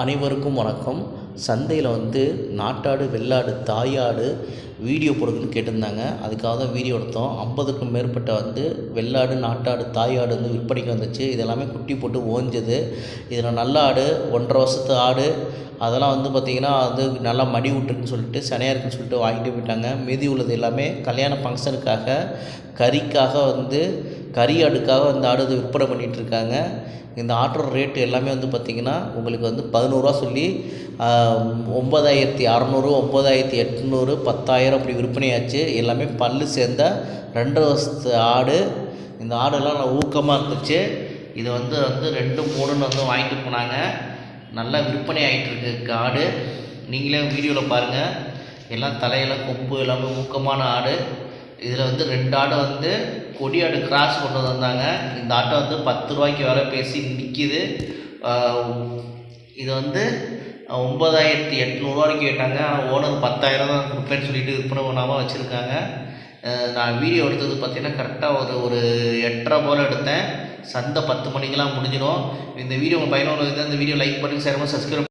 அனைவருக்கும் வணக்கம். சந்தையில் வந்து நாட்டாடு வெள்ளாடு தாயாடு வீடியோ போடுங்கன்னு கேட்டிருந்தாங்க. அதுக்காக தான் வீடியோ எடுத்தோம். ஐம்பதுக்கும் மேற்பட்ட வந்து வெள்ளாடு நாட்டாடு தாயாடு வந்து விற்பனைக்கு வந்துச்சு. இதெல்லாமே குட்டி போட்டு ஓஞ்சது. இதில் நல்ல ஆடு ஒன்றரை வருஷத்து ஆடு. அதெல்லாம் வந்து பார்த்திங்கன்னா அது நல்லா மடி விட்டுருக்குன்னு சொல்லிட்டு சனையாக இருக்குன்னு சொல்லிட்டு வாங்கிட்டு போயிட்டாங்க. மீதி உள்ளது எல்லாமே கல்யாண ஃபங்க்ஷனுக்காக கறிக்காக வந்து கறி ஆடுக்காக இந்த ஆடு இது விற்பனை பண்ணிகிட்டு இருக்காங்க. இந்த ஆட்டோட ரேட்டு எல்லாமே வந்து பார்த்திங்கன்னா உங்களுக்கு வந்து பதினோருவா சொல்லி ஒம்பதாயிரத்தி அறநூறு ஒம்பதாயிரத்தி எட்நூறு பத்தாயிரம் அப்படி விற்பனையாச்சு. எல்லாமே பல்லு சேர்ந்த ரெண்டு வருஷத்து ஆடு. இந்த ஆடெல்லாம் நல்லா ஊக்கமாக இருந்துச்சு. இது வந்து வந்து ரெண்டு மூணுன்னு வந்து வாங்கிட்டு போனாங்க. நல்லா விற்பனை ஆகிட்டு இருக்கு ஆடு. நீங்களே வீடியோவில் பாருங்கள் எல்லாம் தலையெல்லாம் கொம்பு எல்லாமே ஊக்கமான ஆடு. இதில் வந்து ரெண்டு ஆட்டோ வந்து கொடி ஆடு கிராஸ் கொண்டு வந்தாங்க. இந்த ஆட்டோ வந்து பத்து ரூபாய்க்கு விலை பேசி நிற்கிது இது வந்து ஒம்பதாயிரத்தி எட்நூறுவா வரைக்கும் கேட்டாங்க. ஆனால் ஓனர் பத்தாயிரம் தான் கொடுப்பேன்னு சொல்லிட்டு விற்பனை பண்ணாமல் வச்சுருக்காங்க. நான் வீடியோ எடுத்தது பார்த்தீங்கன்னா கரெக்டாக ஒரு ஒரு எட்டரை போல் எடுத்தேன். சந்தை பத்து மணிக்கெலாம் முடிஞ்சிடும். இந்த வீடியோ உங்கள் பயனுள்ள இந்த வீடியோ லைக் பண்ணுங்கள் சேரமாக சப்ஸ்கிரைப்